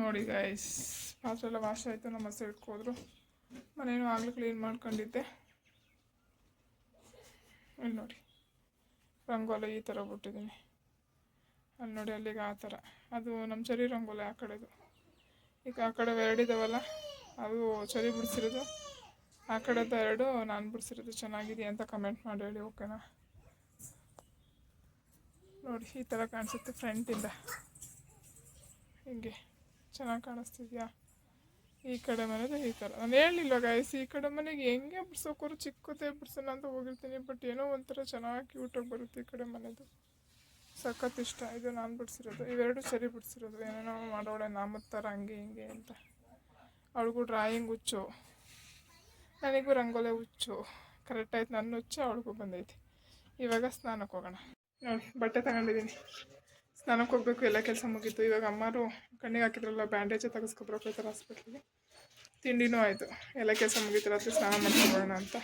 ನೋಡಿ ಗೈಸ್ ಪಾತ್ರೆ ಎಲ್ಲ ವಾಶ್ ಆಯಿತು, ನಮ್ಮ ಹತ್ರ ಇಟ್ಕೋದ್ರು. ಮನೇನು ಆಗಲೂ ಕ್ಲೀನ್ ಮಾಡ್ಕೊಂಡಿದ್ದೆ. ಇಲ್ಲಿ ನೋಡಿ, ರಂಗೋಲಿ ಈ ಥರ ಬಿಟ್ಟಿದ್ದೀನಿ. ಅಲ್ಲಿ ನೋಡಿ, ಅಲ್ಲಿಗೆ ಆ ಥರ ಅದು ನಮ್ಮ ಚರಿ ರಂಗೋಲಿ ಆ ಕಡೆದು. ಈಗ ಆ ಕಡೆ ಎರಡಿದಾವಲ್ಲ ಅದು ಚರಿ ಬಿಡಿಸಿರೋದು. ಆ ಕಡೆದ ಎರಡು, ನಾನು ಬಿಡಿಸಿರೋದು ಚೆನ್ನಾಗಿದೆ ಅಂತ ಕಮೆಂಟ್ ಮಾಡಿ ಹೇಳಿ ಓಕೆನಾ ನೋಡಿ, ಈ ಥರ ಕಾಣಿಸುತ್ತೆ ಫ್ರೆಂಟಿಂದ ಹಿಂಗೆ. ಚೆನ್ನಾಗಿ ಕಾಣಿಸ್ತಿದ್ಯಾ? ಈ ಕಡೆ ಮನೆದು ಈ ಥರ ನಾನು ಹೇಳಿಲ್ವ ಗಾಯಸ್ ಈ ಕಡೆ ಮನೆಗೆ ಹೆಂಗೆ ಬಿಡ್ಸೋಕೋರು ಚಿಕ್ಕದೇ ಬಿಡ್ಸೋಣ ಅಂತ ಹೋಗಿರ್ತೀನಿ ಬಟ್ ಏನೋ ಒಂಥರ ಚೆನ್ನಾಗಿ ಕ್ಯೂಟಾಗಿ ಬರುತ್ತೆ ಈ ಕಡೆ ಮನೆದು. ಸಖತ್ ಇಷ್ಟ. ಇದು ನಾನು ಬಿಡಿಸಿರೋದು. ಇವೆರಡು ಸರಿ ಬಿಡಿಸಿರೋದು. ಏನೇನೋ ಮಾಡೋಳೆ ನಾಮದ ಥರ ಹಂಗೆ ಹಿಂಗೆ ಅಂತ. ಅವಳಿಗೂ ಡ್ರಾಯಿಂಗ್ ಹುಚ್ಚು. ನನಗೂ ರಂಗೋಲೆ ಹುಚ್ಚು. ಕರೆಕ್ಟಾಯ್ತು ನನ್ನ ಹುಚ್ಚು ಅವಳಿಗೂ ಬಂದೈತಿ. ಇವಾಗ ಸ್ನಾನಕ್ಕೆ ಹೋಗೋಣ. ನೋಡಿ, ಬಟ್ಟೆ ತಗೊಂಡಿದ್ದೀನಿ. ಸ್ನಾನಕ್ಕೆ ಹೋಗ್ಬೇಕು ಎಲ್ಲ ಕೆಲಸ ಮುಗೀತು. ಇವಾಗ ಅಮ್ಮರು ಕಣ್ಣಿಗೆ ಹಾಕಿದ್ರಲ್ಲ, ಬ್ಯಾಂಡೇಜ್ ಹೋಗ್ತಾರೆ ಹಾಸ್ಪಿಟ್ಲಿಗೆ ತಿಂಡಿನೂ ಆಯಿತು. ಎಲ್ಲ ಕೆಲಸ ಮುಗೀತು. ರಾತ್ರಿ ಸ್ನಾನ ಮಾಡ್ಕೊಬೋಣ ಅಂತ.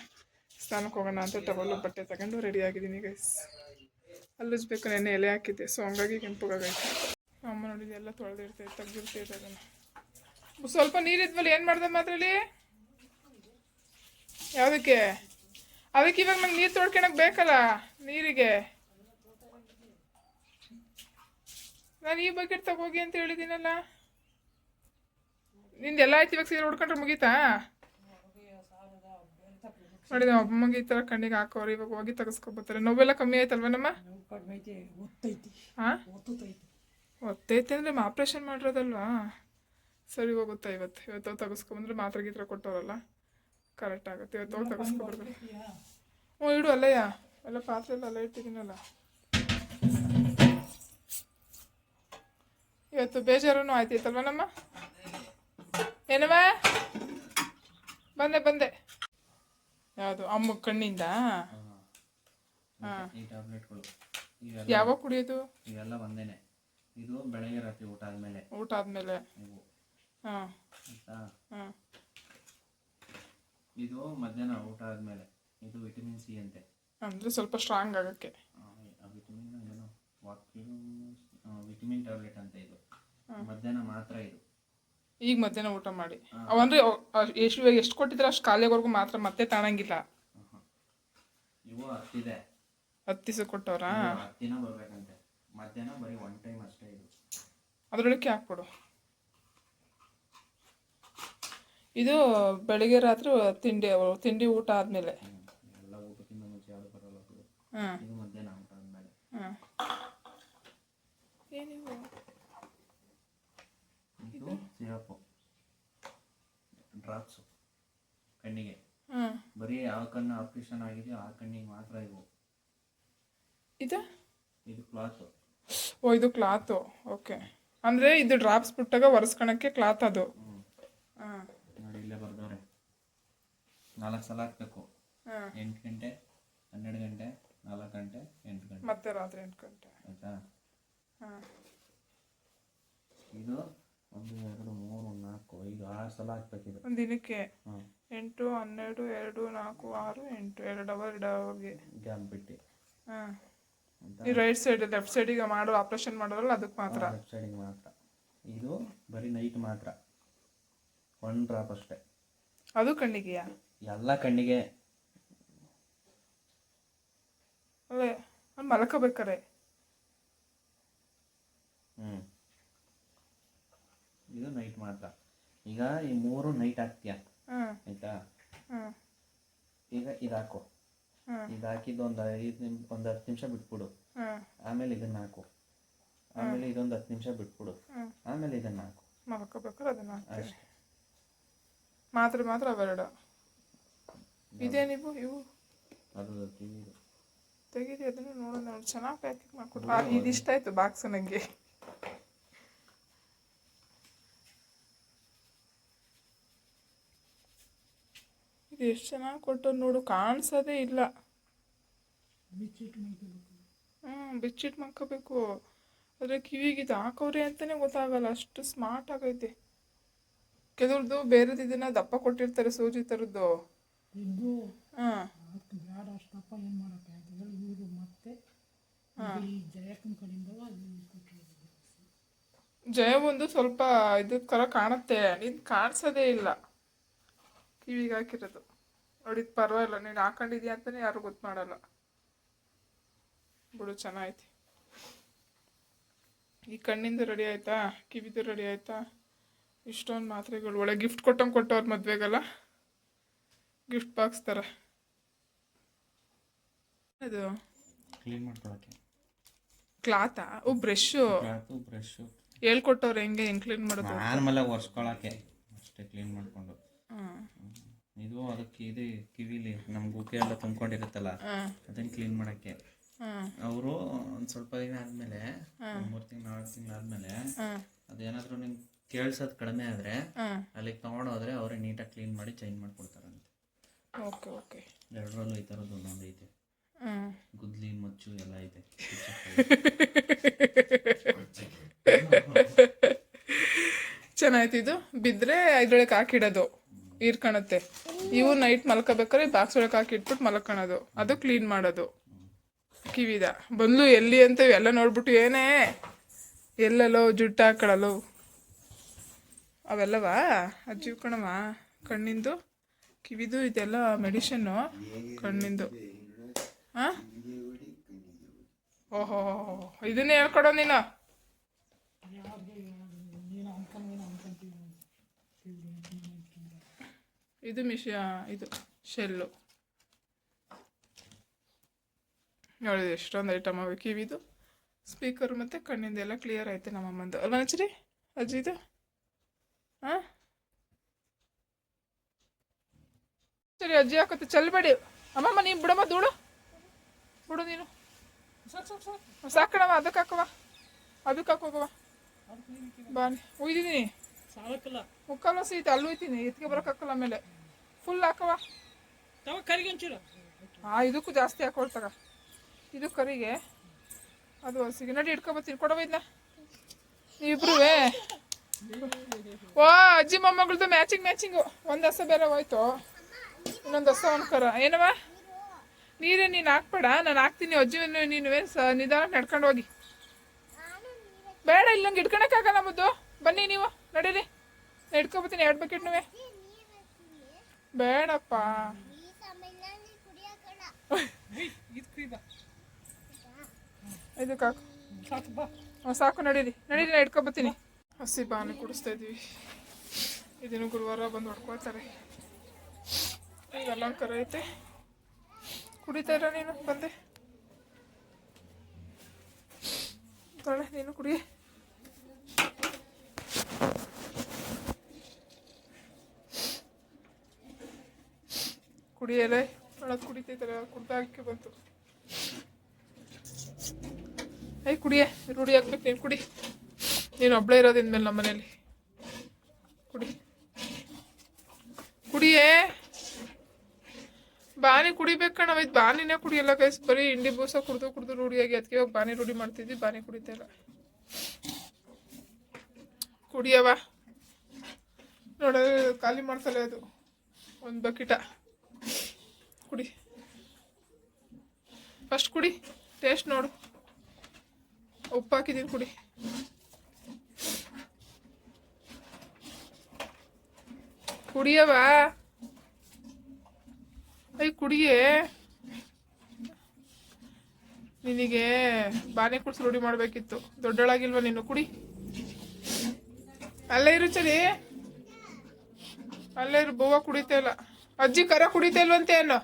ಸ್ನಾನಕ್ಕೆ ಹೋಗೋಣ ಅಂತ ಟವಲ್ಲು ಬಟ್ಟೆ ತಗೊಂಡು ರೆಡಿ ಆಗಿದ್ದೀನಿ ಗೈಸ್ ಅಲ್ಲುಜ್ಬೇಕು, ನೆನ್ನೆ ಎಲೆ ಹಾಕಿದ್ದೆ. ಸೊ ಹಂಗಾಗಿ ಕೆಂಪುಗಾಗೈತೆ ಅಮ್ಮ ನೋಡಿದ್ದು ಎಲ್ಲ ತೊಳೆದಿರ್ತೈತೆ ತೆಗ್ದಿರ್ತೈತೆ ಅದನ್ನು. ಸ್ವಲ್ಪ ನೀರಿದ್ವಲ್ಲ ಏನು ಮಾಡ್ದೆ ಮಾತ್ರಲ್ಲಿ ಯಾವುದಕ್ಕೆ? ಅದಕ್ಕೆ ಇವಾಗ ನಂಗೆ ನೀರು ತೊಳ್ಕೊಳಕ್ಕೆ ಬೇಕಲ್ಲ, ನೀರಿಗೆ. ನಾನು ಈ ಬಕೆಟ್ ತಗೋಗಿ ಅಂತ ಹೇಳಿದ್ದೀನಲ್ಲ? ನಿಂದು ಎಲ್ಲ ಆಯ್ತು ಇವಾಗ ಸೀರೆ ಉಡ್ಕೊಂಡ್ರೆ ಮುಗೀತಾ? ನೋಡಿ ನಮ್ಮ ಅಮ್ಮಂಗೆ ಈ ಥರ ಕಣ್ಣಿಗೆ ಹಾಕೋರು ಇವಾಗ ಹೋಗಿ ತೆಗೆಸ್ಕೊಬತ್ತಾರೆ ನೋವೆಲ್ಲ ಕಮ್ಮಿ ಆಯ್ತಲ್ವ ನಮ್ಮ? ಹಾಂ ಒತ್ತೈತಿ. ಒತ್ತೈತೆ ಅಂದರೆ ಆಪ್ರೇಷನ್ ಮಾಡಿರೋದಲ್ವಾ? ಸರಿ ಹೋಗುತ್ತಾ ಇವತ್ತು? ಇವತ್ತು ತೆಗೆಸ್ಕೊಂಬಂದ್ರೆ ಮಾತ್ರೆ ಗೀತ್ರ ಕೊಟ್ಟವರಲ್ಲ. ಕರೆಕ್ಟ್ ಆಗುತ್ತೆ. ಇವತ್ತು ಹೋಗಿ ತೆಗೆಸ್ಕೊಬರ್ಬೇಕು ಹ್ಞೂ ಇಡು ಅಲ್ಲಯ್ಯ. ಎಲ್ಲ ಪಾತ್ರೆ ಎಲ್ಲ ಅಲ್ಲೇ ಇಟ್ಟಿದ್ದೀನಲ್ಲ. ಇವತ್ತು ಬೇಜಾರೂ ಆಯ್ತೈತಲ್ವ ನಮ್ಮ ಏನವ ಬಂದೆ ಬಂದೆ. ಯಾವುದು ಅಮ್ಮ ಕಣ್ಣಿಂದ? ಈ ಟ್ಯಾಬ್ಲೆಟ್ಗಳು ಇವೆಲ್ಲ ಯಾವಾಗ ಕುಡಿಯೋದು? ಇವೆಲ್ಲ ಬಂದೇನೆ. ಇದು ಬೆಳಗ್ಗೆ ರಾತ್ರಿ ಊಟ ಆದ್ಮೇಲೆ. ಊಟ ಆದ್ಮೇಲೆ. ಇವು. ಹಾಂ. ಆಯ್ತಾ? ಹಾಂ. ಇದು ಮಧ್ಯಾಹ್ನ ಊಟ ಆದ್ಮೇಲೆ. ಇದು ವಿಟಮಿನ್ ಸಿ ಅಂತೆ. ಅಂದರೆ ಸ್ವಲ್ಪ ಸ್ಟ್ರಾಂಗ್ ಆಗೋಕ್ಕೆ. ವಿಟಮಿನ್ ಏನೋ ವಾಕಿಂಗ್ ವಿಟಮಿನ್ ಟ್ಯಾಬ್ಲೆಟ್ ಅಂತ ಇದು. ಮಧ್ಯಾಹ್ನ ಮಾತ್ರ ಇದು. ಈಗ ಮಧ್ಯಾಹ್ನ ಊಟ ಮಾಡಿ. ಅವಂದ್ರೆ ಎಷ್ಟು ಇವಾಗ ಎಷ್ಟು ಕೊಟ್ಟಿದ್ರೆ ಅಷ್ಟು ಕಾಲೇಜ್ವರೆಗೂ ಮಾತ್ರ ಮತ್ತೆ ತಾಣಂಗಿಲ್ಲ. ಇವು ಹತ್ತಿದೆ. ಹತ್ತು ದಿವಸ ಕೊಟ್ಟವ್ರಾ? ಹತ್ತಿನ ಬರ್ಬೇಕಂತೆ. ಮಧ್ಯಾಹ್ನ ಬರೀ ಒನ್ ಟೈಮ್ ಅಷ್ಟೇ ಇದು. ಅದರೊಳಕ್ಕೆ ಹಾಕ್ಬಿಡು. ಇದು ಬೆಳಿಗ್ಗೆ ರಾತ್ರಿ ತಿಂಡಿ ತಿಂಡಿ ಊಟ ಆದ್ಮೇಲೆ. ಹ್ಮ್. ಎಲ್ಲ ಊಟಕ್ಕಿಂತ ಮುಂಚೆ ಯಾವುದು ಬರಲ್ಲ ಇದು ಮಧ್ಯಾಹ್ನ ಊಟ ಆದ್ಮೇಲೆ. ಹಾಂ ಏನಿವು ಇದು ಸಿರಪ್ಪು ಡ್ರಾಪ್ಸು ಕಣ್ಣಿಗೆ ಹಾಂ ಬರೀ ಯಾವ ಕಣ್ಣು ಆಪರೇಷನ್ ಆಗಿದೆ ಆ ಕಣ್ಣಿಗೆ ಮಾತ್ರ ಇವು ಇದು? ಇದು ಕ್ಲಾತ್ ಓ ಇದು ಕ್ಲಾತು ಓಕೆ ಅಂದರೆ ಇದು ಡ್ರಾಪ್ಸ್ ಬಿಟ್ಟಾಗ ಒರೆಸ್ಕೊಳಕ್ಕೆ ಕ್ಲಾತ್ ಅದು. ಹಾಂ ನೋಡಿ ಇಲ್ಲೇ ಬರ್ದವ್ರೆ. ನಾಲ್ಕು ಸಲ ಹಾಕ್ಬೇಕು. ಹಾಂ ಎಂಟು ಗಂಟೆ ಹನ್ನೆರಡು ಗಂಟೆ ನಾಲ್ಕು ಗಂಟೆ ಎಂಟು ಗಂಟೆ. ಮತ್ತೆ ರಾತ್ರಿ ಎಂಟು ಗಂಟೆ. ಆಯ್ತಾ? ಹಾಂ ಇದು ಒಂದು ಎರಡು ಮೂರು ನಾಲ್ಕು ಐದು ಆರು ಸಲ ಹಾಕ್ಬೇಕಿದೆ. ಒಂದು ದಿನಕ್ಕೆ ಹಾಂ ಎಂಟು ಹನ್ನೆರಡು ಎರಡು ನಾಲ್ಕು ಆರು ಎಂಟು ಎರಡು ಅವರ್ ಎರಡು ಜಾನ್ ಬಿಟ್ಟು. ಹಾಂ. ಈ ರೈಟ್ ಸೈಡ್ ಲೆಫ್ಟ್ ಸೈಡಿಗೆ ಮಾಡೋ ಆಪ್ರೇಷನ್ ಮಾಡೋದ್ರಲ್ಲ ಅದಕ್ಕೆ ಮಾತ್ರ. ಲೆಫ್ಟ್ ಸೈಡಿಗೆ ಮಾತ್ರ. ಇದು ಬರೀ ನೈಟ್ ಮಾತ್ರ. ಒನ್ ಡ್ರಾಪ್ ಅಷ್ಟೇ. ಅದು ಕಣ್ಣಿಗೆಯಾ? ಎಲ್ಲ ಕಣ್ಣಿಗೆ. ಅಲ್ಲೇ ಅಲ್ಲಿ ಮಲ್ಕೋಬೇಕಾರೆ ಹ್ಞೂ ಇದು ನೈಟ್ ಮಾತ್ರ. ಈಗ ಈ ಮೂರು ನೈಟ್ ಹಾಕ್ತೀಯ ಆಯ್ತಾ? ಈಗ ಇದಾಕು. ಇದಾಕಿದ್ದು ಇದು ಒಂದು ಐದು ನಿಮ್ ಒಂದು ಹತ್ತು ನಿಮಿಷ ಬಿಟ್ಬಿಡು. ಆಮೇಲೆ ಇದನ್ನ ಹಾಕು. ಆಮೇಲೆ ಇದೊಂದು ಹತ್ತು ನಿಮಿಷ ಬಿಟ್ಬಿಡು. ಆಮೇಲೆ ಇದನ್ನ ಹಾಕು. ಮಲ್ಕೋಬೇಕಾರೆ ಅದನ್ನ ಹಾಕ್ತೀವಿ ಮಾತ್ರ ಮಾತ್ರ ಅವೆರಡು. ಇದೇನಿವು ಇವು? ಅದು ತೆಗೀರಿ. ಅದನ್ನು ನೋಡೋಣ. ನೋಡಿ ಚೆನ್ನಾಗಿ ಪ್ಯಾಕಿಂಗ್ ಆ, ಇದಿಷ್ಟ ಆಯ್ತು ಬಾಕ್ಸ್ ನನಗೆ ಎಷ್ಟು ಚೆನ್ನಾಗಿ ಕೊಟ್ಟು ನೋಡು ಕಾಣಿಸೋದೇ ಇಲ್ಲ. ಹ್ಞೂ ಬಿಚ್ಚಿಟ್ ಮಾಡ್ಕೋಬೇಕು. ಆದರೆ ಕಿವಿಗೆ ಇದು ಹಾಕೋರಿ ಅಂತಲೇ ಗೊತ್ತಾಗಲ್ಲ ಅಷ್ಟು ಸ್ಮಾರ್ಟ್ ಆಗೈತೆ. ಕೆಲವ್ರದ್ದು ಬೇರೆದು ಇದನ್ನ ದಪ್ಪ ಕೊಟ್ಟಿರ್ತಾರೆ ಸೂಜಿ ಥರದ್ದು ಹಾಂ. ಜಯ ಒಂದು ಸ್ವಲ್ಪ ಇದ್ರ ಥರ ಕಾಣುತ್ತೆ ನೀನು ಕಾಣಿಸೋದೇ ಇಲ್ಲ. ಕಿವಿಗೆ ಹಾಕಿರೋದು. ನೋಡಿ ಇದು ಪರವಾಗಿಲ್ಲ. ನೀನು ಹಾಕೊಂಡಿದ್ಯಾ ಅಂತಲೇ ಯಾರು ಗೊತ್ತು ಮಾಡಲ್ಲ ಬಿಡು ಚೆನ್ನಾಗೈತಿ. ಈ ಕಣ್ಣಿಂದ ರೆಡಿ ಆಯ್ತಾ? ಕಿವಿದು ರೆಡಿ ಆಯ್ತಾ? ಇಷ್ಟೊಂದು ಮಾತ್ರೆಗಳು. ಒಳ್ಳೆ ಗಿಫ್ಟ್ ಕೊಟ್ಟಂಗೆ ಕೊಟ್ಟವ್ರ ಮದ್ವೆಗಲ್ಲ. ಗಿಫ್ಟ್ ಬಾಕ್ಸ್ ಥರ ಅದು? ಕ್ಲೀನ್ ಮಾಡ್ಕೊಳಕ್ಕೆ. ಕ್ಲಾತಾ? ಓ ಬ್ರಷ್ಷು ಬ್ರಷ್ಷು ಹೇಳ್ಕೊಟ್ಟವ್ರು ಹೇಳ್ಕೊಟ್ಟವ್ರೆ ಹೆಂಗೆ ಹೆಂಗೆ ಕ್ಲೀನ್ ಮಾಡೋದು ನಾರ್ಮಲಾಗಿ ಒರೆಸ್ಕೊಳಕ್ಕೆ. ಅಷ್ಟೇ ಕ್ಲೀನ್ ಮಾಡಿಕೊಂಡು. ಹಾಂ ಇದು ಅದಕ್ಕೆ ಇದು ಕಿವಿಲಿ ನಮ್ಮ ಗುಕ್ಕೆ ಎಲ್ಲ ತುಂಬ್ಕೊಂಡಿರುತ್ತಲ್ಲ ಅದನ್ನ ಕ್ಲೀನ್ ಮಾಡಕ್ಕೆ. ಅವರು ಒಂದ್ ಸ್ವಲ್ಪ ದಿನ ಆದ್ಮೇಲೆ ಮೂರ್ ತಿಂಗಳ ನಾಲ್ಕು ತಿಂಗಳ ಆದ್ಮೇಲೆ ಅದೇನಾದ್ರೂ ನಿಮ್ಗೆ ಕೇಳ್ಸೋದು ಕಡಿಮೆ ಆದ್ರೆ ಅಲ್ಲಿ ಅಲ್ಲಿಗೆ ತಗೊಂಡೋದ್ರೆ ಅವರೇ ನೀಟಾಗಿ ಕ್ಲೀನ್ ಮಾಡಿ ಚೇಂಜ್ ಮಾಡ್ಕೊಡ್ತಾರಂತೆ. Okay okay. ಎರಡರಲ್ಲೂ ಈ ಥರದ್ದು ಒಂದೊಂದು ಐತೆ. ಗುದ್ಲಿ ಮಚ್ಚು ಎಲ್ಲ ಐತೆ. ಚೆನ್ನಾಯ್ತು ಇದು. ಬಿದ್ದರೆ ಇದ್ರೊಳಗೆ ಹಾಕಿಡೋದು ಹೀರ್ಕೊಳತ್ತೆ ಇವು ನೈಟ್ ಮಲ್ಕೋಬೇಕಾದ್ರೆ ಬಾಕ್ಸ್ ಒಳಗೆ ಹಾಕಿ ಇಟ್ಬಿಟ್ಟು ಮಲ್ಕೊಳೋದು ಅದು ಕ್ಲೀನ್ ಮಾಡೋದು. ಕಿವಿದ. ಬಂದ್ಲು ಎಲ್ಲಿ ಅಂತ ಎಲ್ಲ ನೋಡ್ಬಿಟ್ಟು ಏನೇ? ಎಲ್ಲೆಲ್ಲೋ ಜುಟ್ಟು ಹಾಕೊಳ್ಳಲು ಅವೆಲ್ಲವಾ? ಅಜ್ಜಿ ಕಣವ ಕಣ್ಣಿಂದು, ಕಿವಿದು ಇದೆಲ್ಲ ಮೆಡಿಷನ್ನು ಕಣ್ಣಿಂದು. ಹಾಂ ಓಹೋ, ಇದನ್ನೇ ಹೇಳ್ಕೊಡೋ ನೀನು. ಇದು ಮಿಷ ಇದು ಶೆಲ್ಲು. ನೋಡಿ ಎಷ್ಟೊಂದು ಐಟಮ್ ಅವೆ. ಕಿವಿದು ಸ್ಪೀಕರ್ ಮತ್ತು ಕಣ್ಣಿಂದ ಎಲ್ಲ ಕ್ಲಿಯರ್ ಆಯ್ತು ನಮ್ಮಮ್ಮಂದು ಅಲ್ವಾ ನಚ್ರಿ ಅಜ್ಜಿದು? ಹಾಂ ಸರಿ ಅಜ್ಜಿ ಹಾಕತ್ತೆ. ಚಲ್ಬೇಡಿ ಅಮ್ಮಮ್ಮ ನೀನು ಬಿಡಮ್ಮ ದೂಡು ಬಿಡು ನೀನು. ಸಾಕು ಸಾಕು ಸಾಕು ಸಾಕಣವ ಅದಕ್ಕೆ ಹಾಕವ. ಅದಕ್ಕೆ ಹಾಕೋಗವ ಬಾ ಒಯ್ದಿದ್ದೀನಿ ಮುಕ್ಕಲ್ಲ ಮುಕ್ಕಾಲು ಅಲ್ಲೂ ಅಲ್ಲಿ ಹೋಯ್ತೀನಿ ಎತ್ತಿಗೆ ಬರೋಕ್ಕಾಗಲ್ಲ ಆಮೇಲೆ. ಫುಲ್ ಹಾಕವ ತವ ಕರಿಗೆ ಒಂಚೂರು. ಹಾಂ ಇದಕ್ಕೂ ಜಾಸ್ತಿ ಹಾಕೊಳ್ತಾಗ ಇದು ಕರಿಗೆ ಅದು ಹಸಿಗೆ. ನಡಿ ಇಟ್ಕೊಬತ್ತೀನಿ ಕೊಡವ ಇದನ್ನ ನೀವಿಬ್ರು ಓ ಅಜ್ಜಿ ಮೊಮ್ಮಗಳದ್ದು ಮ್ಯಾಚಿಂಗ್ ಮ್ಯಾಚಿಂಗು ಒಂದು ಹಸ ಬೇರೆ ಹೋಯ್ತು. ಇನ್ನೊಂದು ಹಸ ಒಂದು ಕರ. ಏನವ ನೀರೇ ನೀನು ಹಾಕ್ಬೇಡ. ನಾನು ಹಾಕ್ತೀನಿ. ಅಜ್ಜಿ ನೀನು ಸ ನಿಧಾನ ನಡ್ಕೊಂಡು ಹೋಗಿ. ಬೇಡ ಇಲ್ಲ ನಂಗೆ ಇಟ್ಕೊಳಕ್ಕಾಗಲ್ಲ ಮುದ್ದು. ಬನ್ನಿ ನೀವು. ನಡೀರಿ. ನಾ ಇಟ್ಕೊಬತ್ತೀನಿ ಎರಡು ಬಕೆಟ್ನುವೆ ಬೇಡಪ್ಪ. ಇದು ಹಾಕು ಸಾಕು, ನಡೀರಿ. ನಡೀರಿ, ನಾ ಇಟ್ಕೊಬತ್ತೀನಿ ಹಸಿ ಬಾನೆ ಕುಡಿಸ್ತಾ ಇದೀವಿ. ಇದನ್ನು ಗುರುವಾರ ಬಂದು ಹೊಡ್ಕೊಳ್ತಾರೆ. ಈಗ ಅಲಂಕಾರ ಐತೆ. ಕುಡಿತಾರ ನೀನು? ಬಂದೆ. ನೀನು ಕುಡಿ ಕುಡಿಯಲೇ ಒಳಗೆ ಕುಡಿತೈತಲ್ಲ ಕುಡ್ದಾಕಿ ಬಂತು. ಏಯ್, ಕುಡಿಯೇ, ರೂಢಿ ಆಗ್ಬೇಕು, ನೀನು ಕುಡಿ. ನೀನು ಒಬ್ಬಳೇ ಇರೋದಿಂದ ಮೇಲೆ ನಮ್ಮ ಮನೇಲಿ ಕುಡಿ. ಕುಡಿಯೇ. ಬಾನಿ ಕುಡಿಬೇಕಣ್ಣ ಇದು ಬಾನಿನೇ ಕುಡಿಯಲ್ಲ ಕೈಸ್ ಬರೀ ಇಂಡಿ ಬೂಸ ಕುಡಿದು ಕುಡಿದು ರೂಢಿಯಾಗಿ ಅದಕ್ಕೆ ಹೋಗಿ ಬಾನಿ ರೂಢಿ ಮಾಡ್ತಿದ್ವಿ ಬಾನಿ ಕುಡಿತಾ ಇಲ್ಲ. ಕುಡಿಯವ ನೋಡಿದ್ರೆ ಖಾಲಿ ಮಾಡ್ತಲೇ ಅದು, ಒಂದು ಬಕೆಟ. ಕುಡಿ. ಫಸ್ಟ್ ಕುಡಿ ಟೇಸ್ಟ್ ನೋಡು. ಉಪ್ಪು ಹಾಕಿದ್ದೀನಿ ಕುಡಿ. ಕುಡಿಯವ ಐ, ಕುಡಿಯೇ? ನಿನಗೆ ಬಾನೆ ಕುಡಿಸಿ ರೂಢಿ ಮಾಡಬೇಕಿತ್ತು. ದೊಡ್ಡಳಾಗಿಲ್ವಾ ನೀನು? ಕುಡಿ. ಅಲ್ಲೇ ಇರು ಚಲಿ ಅಲ್ಲೇ ಇರು ಬೋವ ಕುಡಿತಾ ಇಲ್ಲ. ಅಜ್ಜಿ ಕರ ಕುಡಿತಾ ಇಲ್ವಂತೆ ಅನ್ನೋ.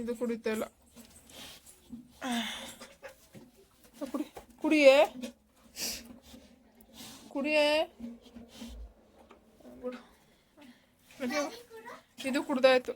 ಇದು ಕುಡಿತಾ ಇಲ್ಲ. ಕುಡಿ ಕುಡಿಯೇ? ಕುಡಿಯೇ? ಇದು ಕುಡ್ದಾಯ್ತು.